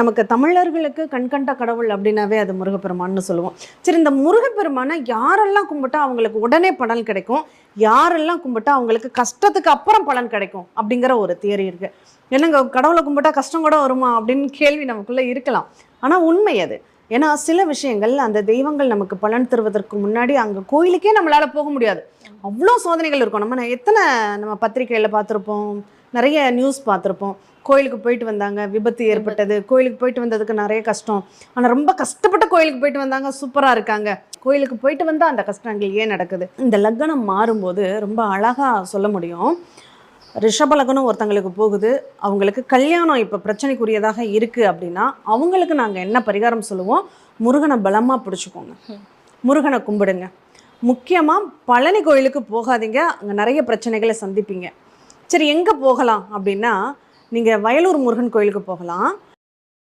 நமக்கு தமிழர்களுக்கு கண்கண்ட கடவுள் அப்படின்னாவே அது முருகப்பெருமான்னு சொல்லுவோம். சரி இந்த முருகப்பெருமானை யாரெல்லாம் கும்பிட்டா அவங்களுக்கு உடனே பலன் கிடைக்கும்? யாரெல்லாம் கும்பிட்டா அவங்களுக்கு கஷ்டத்துக்கு அப்புறம் பலன் கிடைக்கும்? அப்படிங்கிற ஒரு தியரி இருக்குது என்னங்க கடவுளை கும்பிட்டா கஷ்டம் கூட வருமா? அப்படின்னு கேள்வி நமக்குள்ளே இருக்கலாம். ஆனால் உண்மை அது. ஏன்னா சில விஷயங்கள் அந்த தெய்வங்கள் நமக்கு பலன் தருவதற்கு முன்னாடி அங்கே கோயிலுக்கே நம்மளால போக முடியாது. அவ்வளோ சோதனைகள் இருக்கும். நம்ம எத்தனை நம்ம பத்திரிக்கையில் பார்த்துருப்போம்? நிறைய நியூஸ் பார்த்துருப்போம். கோயிலுக்கு போயிட்டு வந்தாங்க விபத்து ஏற்பட்டது. கோயிலுக்கு போயிட்டு வந்ததுக்கு நிறைய கஷ்டம். ஆனால் ரொம்ப கஷ்டப்பட்டு கோயிலுக்கு போயிட்டு வந்தாங்க. சூப்பராக இருக்காங்க. கோயிலுக்கு போயிட்டு வந்தால் அந்த கஷ்டங்கள் ஏன் நடக்குது? இந்த லக்னம் மாறும்போது ரொம்ப அழகாக சொல்ல முடியும். ரிஷப லக்னம் ஒருத்தங்களுக்கு போகுது. அவங்களுக்கு கல்யாணம் இப்போ பிரச்சனைக்குரியதாக இருக்குது அப்படின்னா அவங்களுக்கு நாங்கள் என்ன பரிகாரம் சொல்லுவோம்? முருகனை பலமாக பிடிச்சிக்கோங்க. முருகனை கும்பிடுங்க. முக்கியமாக பழனி கோயிலுக்கு போகாதீங்க. அங்கே நிறைய பிரச்சனைகளை சந்திப்பீங்க. சரி எங்கே போகலாம் அப்படின்னா நீங்கள் வயலூர் முருகன் கோயிலுக்கு போகலாம்.